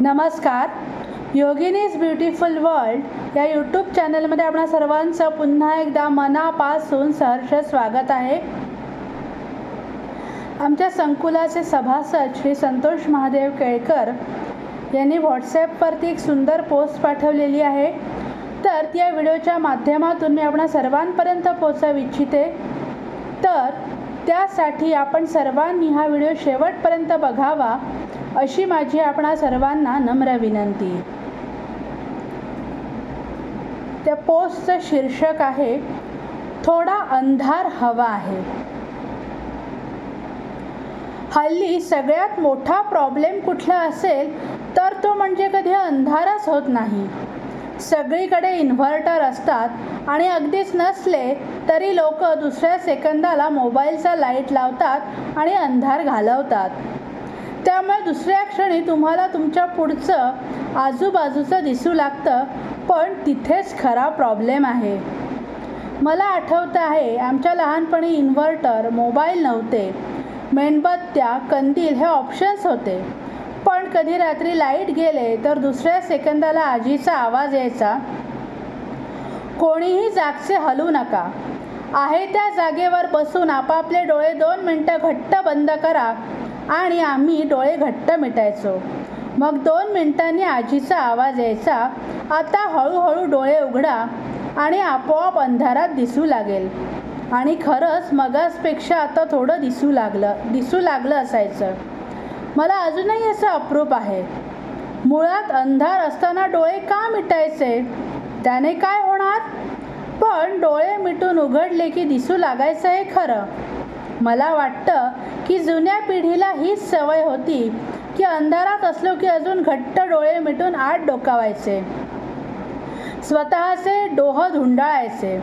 नमस्कार. Yogini's beautiful world या YouTube चॅनलमध्ये आपणा सर्वांचं पुन्हा एकदा मनापासून सहर्ष स्वागत आहे. आमच्या संकुलाचे सभासद श्री संतोष महादेव केळकर यांनी व्हॉट्सॲपवरती एक सुंदर पोस्ट पाठवलेली आहे. तर ती या व्हिडिओच्या माध्यमातून मी आपणा सर्वांपर्यंत पोचव इच्छिते. तर त्यासाठी आपण सर्वांनी हा व्हिडिओ शेवटपर्यंत बघावा. अशी माझी आपणा सर्वांना नम्र विनंती. त्या पोस्टचं शीर्षक आहे थोडा अंधार हवा आहे. हल्ली सगळ्यात मोठा प्रॉब्लेम कुठला असेल तर तो म्हणजे कधी अंधारच होत नाही. सगळीकडे इन्व्हर्टर असतात आणि अगदीच नसले तरी लोक दुसऱ्या सेकंदाला मोबाईलचा लाइट लावतात आणि अंधार घालवतात. त्यामुळे दुसऱ्या क्षणी तुम्हाला तुमच्या पुढचं आजूबाजूचं दिसू लागतं पण तिथेच खरा प्रॉब्लेम आहे. मला आठवतं आहे आमच्या लहानपणी इन्व्हर्टर मोबाईल नव्हते. मेणबत्त्या कंदील हे ऑप्शन्स होते. पण कधी रात्री लाइट गेले तर दुसऱ्या सेकंदाला आजीचा आवाज यायचा कोणीही जागचे हलू नका. आहे त्या जागेवर बसून आपापले डोळे दोन मिनटं घट्ट बंद करा. आणि आम्ही डोळे घट्ट मिटायचो. मग दोन मिनिटांनी आजीचा आवाज यायचा आता हळूहळू डोळे उघडा आणि आपोआप अंधारात दिसू लागेल. आणि खरंच मगासपेक्षा आता थोडं दिसू लागलं दिसू लागलं असायचं. मला अजूनही असं अप्रूप आहे. मुळात अंधार असताना डोळे का मिटायचे? त्याने काय होणार? पण डोळे मिटून उघडले की दिसू लागायचं हे खरं. मला वाटतं की जुन्या पिढीला हीच सवय होती की अंधारात असलो की अजून घट्ट डोळे मिटून आत डोकावायचे. स्वतःचे डोह धुंडाळायचे.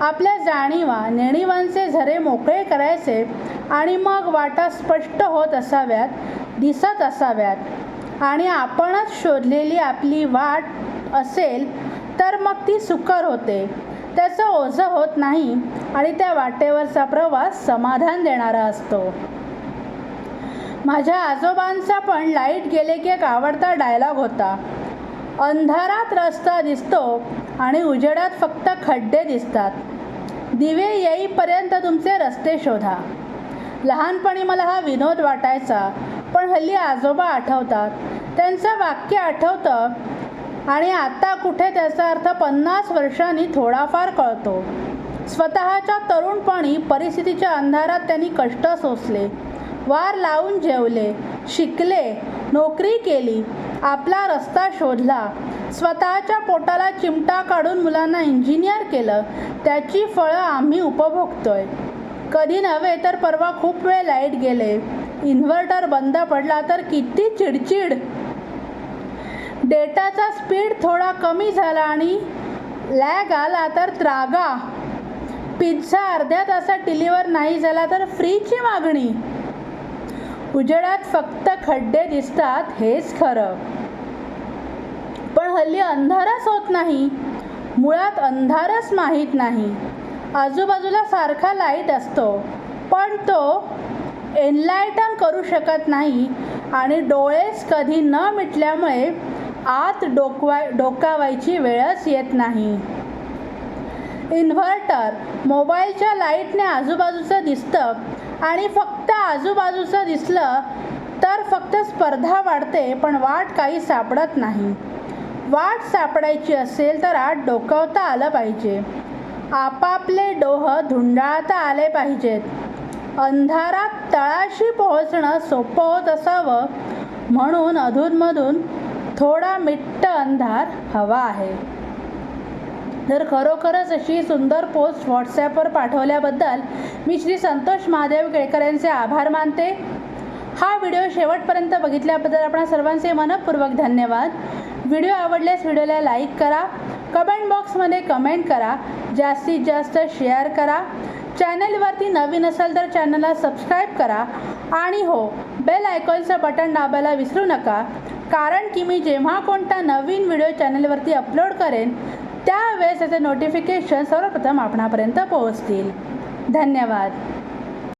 आपल्या जाणीवा नेणीवांचे झरे मोकळे करायचे आणि मग वाटा स्पष्ट होत असाव्यात दिसत असाव्यात. आणि आपणच शोधलेली आपली वाट असेल तर मग ती सुकर होते. त्याचं ओझं होत नाही आणि त्या वाटेवरचा प्रवास समाधान देणारा असतो. माझ्या आजोबांचा पण लाइट गेले की एक आवडता डायलॉग होता. अंधारात रस्ता दिसतो आणि उजेडात फक्त खड्डे दिसतात. दिवे येईपर्यंत तुमचे रस्ते शोधा. लहानपणी मला हा विनोद वाटायचा पण हल्ली आजोबा आठवतात. त्यांचं वाक्य आठवतं आणि आता कुठे त्याचा अर्थ पन्नास वर्षांनी थोडाफार कळतो. स्वतःच्या तरुणपणी परिस्थितीच्या अंधारात त्यांनी कष्ट सोसले. वार लावून जेवले शिकले नोकरी केली आपला रस्ता शोधला. स्वतःच्या पोटाला चिमटा काढून मुलांना इंजिनियर केलं. त्याची फळं आम्ही उपभोगतोय. कधी नव्हे तर परवा खूप वेळ लाइट गेले. इन्व्हर्टर बंद पडला तर किती चिडचिड. डेटाचा स्पीड थोडा कमी झाला आणि लॅग आला तर त्रागा. पिझ्झा अर्ध्या तासात डिलिव्हर नाही झाला तर फ्रीची मागणी. उजेडात फक्त खड्डे दिसतात हेच खरं. पण हल्ली अंधारच होत नाही. मुळात अंधारच माहीत नाही. आजूबाजूला सारखा लाइट असतो. पण तो एनलायटन करू शकत नाही आणि डोळेच कधी न मिटल्यामुळे आत डोकवाय डोकावायची वेळच येत नाही. इन्व्हर्टर मोबाईलच्या लाईटने आजूबाजूचं दिसतं आणि फक्त आजूबाजूचं दिसलं तर फक्त स्पर्धा वाढते पण वाट काही सापडत नाही. वाट सापडायची असेल तर आत डोकावता आलं पाहिजे. आपापले डोह धुंडाळता आले पाहिजेत. अंधारात तळाशी पोहोचणं सोपं होत असावं म्हणून अधूनमधून थोडा मिट्ट अंधार हवा आहे. तर खरोखरच अशी सुंदर पोस्ट व्हॉट्सॲपवर पाठवल्याबद्दल मी श्री संतोष महादेव केळकर यांचे आभार मानते. हा व्हिडिओ शेवटपर्यंत बघितल्याबद्दल आपण सर्वांचे मनपूर्वक धन्यवाद. व्हिडिओ आवडल्यास व्हिडिओला लाईक करा कमेंट बॉक्समध्ये कमेंट करा जास्तीत जास्त शेअर करा. चॅनलवरती नवीन असाल तर चॅनलला सबस्क्राईब करा आणि हो बेल आयकॉनचं बटन दाबायला विसरू नका. कारण की मी जेव्हा कोणता नवीन व्हिडिओ चॅनलवरती अपलोड करेन त्यावेळेस त्याचे नोटिफिकेशन सर्वप्रथम आपणापर्यंत पोहोचतील. धन्यवाद.